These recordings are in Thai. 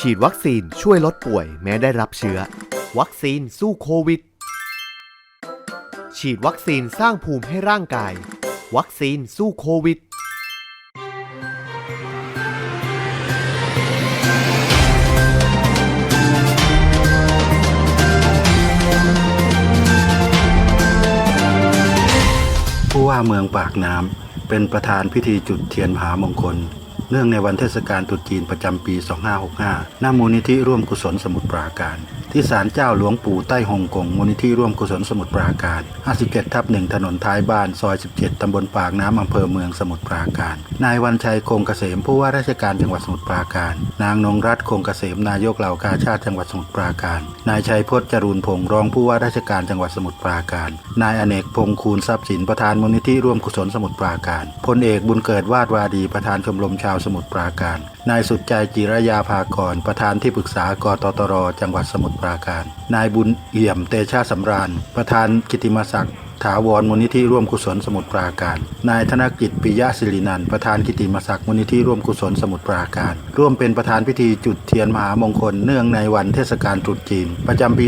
ฉีดวัคซีนช่วยลดป่วยแม้ได้รับเชื้อ วัคซีนสู้โควิด ฉีดวัคซีนสร้างภูมิให้ร่างกาย วัคซีนสู้โควิด ผู้ว่าเมืองปากน้ำเป็นประธานพิธีจุดเทียนมหามงคล เนื่องในวันเทศกาลตรุษจีนประจำปี 2565 หน้ามูลนิธิร่วมกุศลสมุทรปราการ ที่ศาลเจ้าหลวงปู่ใต้ฮงกงมูลนิธิร่วมกุศลสมุทรปราการ 57 ทับ1ถนนท้ายบ้าน ซอย 17 ตำบลปากน้ำอำเภอเมืองสมุทรปราการ นายวันชัยคงเกษมผู้ว่าราชการจังหวัดสมุทรปราการ นางนงรัตน์คงเกษมนายกเหล่ากาชาติจังหวัดสมุทรปราการ นายชัยพจน์จรูนพงศ์รองผู้ว่าราชการจังหวัดสมุทรปราการ นายอเนกพงศ์คูณทรัพย์สินประธานมูลนิธิร่วมกุศลสมุทรปราการพลเอกบุญเกิดวาดวาดีประธานชมรมชาวสมุทรปราการ นายสุดใจจิรยาภากร ประธานที่ปรึกษากตตร จังหวัดสมุทรปราการ นายบุญเอี่ยมเตชะสำราญ ประธานกิติมศักดิ์ถาวรมูลนิธิร่วมกุศลสมุทรปราการ นายธนกิจปิยะศิรินันท์ประธานกิติมศักดิ์มูลนิธิร่วมกุศลสมุทรปราการ ร่วมเป็นประธานพิธีจุดเทียนมหามงคลเนื่องในวันเทศกาลตรุษจีน ประจำปี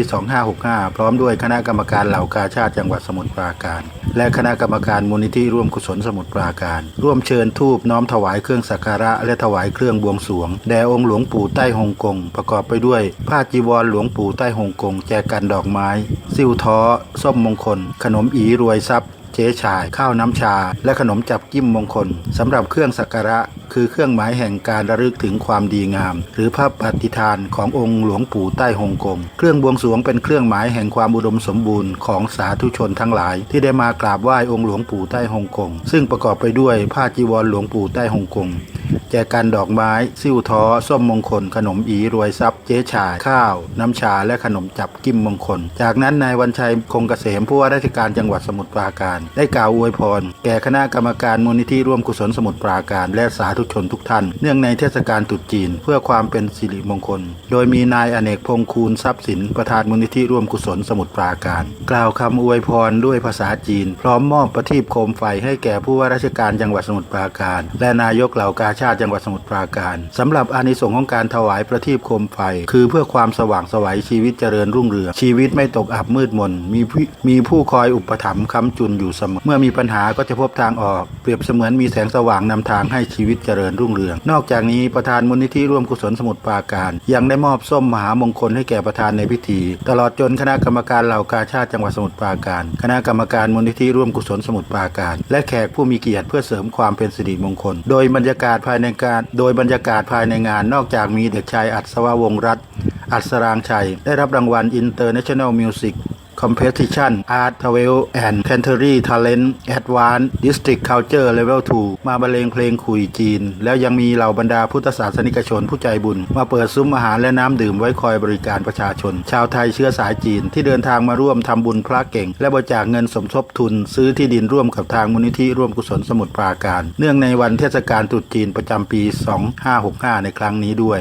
2565 พร้อมด้วยคณะกรรมการเหล่ากาชาติจังหวัดสมุทรปราการและคณะกรรมการมูลนิธิร่วมกุศลสมุทรปราการ ร่วมเชิญทูบน้อมถวายเครื่องสักการะและถวายเครื่องบวงสรวง แด่องค์หลวงปู่ใต้ฮงกง ประกอบไปด้วยผ้าจีวรหลวงปู่ใต้ฮงกง แจกันดอกไม้ ซิ่วท้อ ส้มมงคล ขนมอีรวยทรัพย์ เจ๊ชาย ข้าวน้ำชา และขนมจับจิ้มมงคลสำหรับเครื่องสักการะ คือเครื่องหมายแห่งการระลึกถึงความดีงาม หรือพระปฏิทานขององค์หลวงปู่ใต้ฮงกงเครื่องบวงสรวงเป็นเครื่องหมายแห่งความอุดมสมบูรณ์ของสาธุชนทั้งหลาย ที่ได้มากราบไหว้องค์หลวงปู่ใต้ฮงกงซึ่งประกอบไปด้วยผ้าจีวรหลวงปู่ใต้ฮงกง แจกันดอกไม้ซิ่วท้อส้มมงคล ขนมอีรวยทรัพย์เจ๊ชายข้าว น้ำชาและขนมจับกิมมงคล จากนั้นนายวันชัยคงเกษมผู้ว่าราชการจังหวัดสมุทรปราการ ได้กล่าวอวยพร แก่คณะกรรมการมูลนิธิร่วมกุศลสมุทรปราการ และสาธุชนทุกท่าน เนื่องในเทศกาลตรุษจีน เพื่อความเป็นสิริมงคล โดยมีนายอเนกพงคูณทรัพย์สิน ประธานมูลนิธิร่วมกุศลสมุทรปราการ กล่าวคำอวยพรด้วยภาษาจีน พร้อมมอบประทีปโคมไฟให้แก่ผู้ว่าราชการจังหวัดสมุทรปราการ และนายกเหล่ากาชาติจังหวัดสมุทรปราการสำหรับอานิสงส์ของการถวายประทีปโคมไฟ คือเพื่อความสว่างสวัยชีวิตเจริญรุ่งเรืองชีวิตไม่ตกอับมืดมนมีผู้มีผู้คอยอุปถัมภ์ค้ำจุนอยู่เสมอเมื่อมีปัญหาก็จะพบทางออก เปรียบเสมือนมีแสงสว่างนำทางให้ชีวิตเจริญรุ่งเรือง นอกจากนี้ประธานมูลนิธิร่วมกุศลสมุทรปราการ ยังได้มอบส้มมหามงคลให้แก่ประธานในพิธี ตลอดจนคณะกรรมการเหล่ากาชาติจังหวัดสมุทรปราการ คณะกรรมการมูลนิธิร่วมกุศลสมุทรปราการ และแขกผู้มีเกียรติเพื่อเสริมความเป็นสิริมงคล โดยบรรยากาศภายในการโดยบรรยากาศภายในงาน นอกจากมีเด็กชายอัศววงรัตน์อัศรางชัย ได้รับรางวัล International Music Competition Art Travel and Canterbury Talent Advanced District Culture Level 2 มาบรรเลงเพลงขุยจีน แล้วยังมีเหล่าบรรดาพุทธศาสนิกชนผู้ใจบุญ มาเปิดซุ้มอาหารและน้ำดื่มไว้คอยบริการประชาชน ชาวไทยเชื้อสายจีนที่เดินทางมาร่วมทำบุญพระเก่ง และบริจาคเงินสมทบทุน ซื้อที่ดินร่วมกับทางมูลนิธิร่วมกุศลสมุทรปราการ เนื่องในวันเทศกาลตรุษจีนประจำปี 2565 ในครั้งนี้ด้วย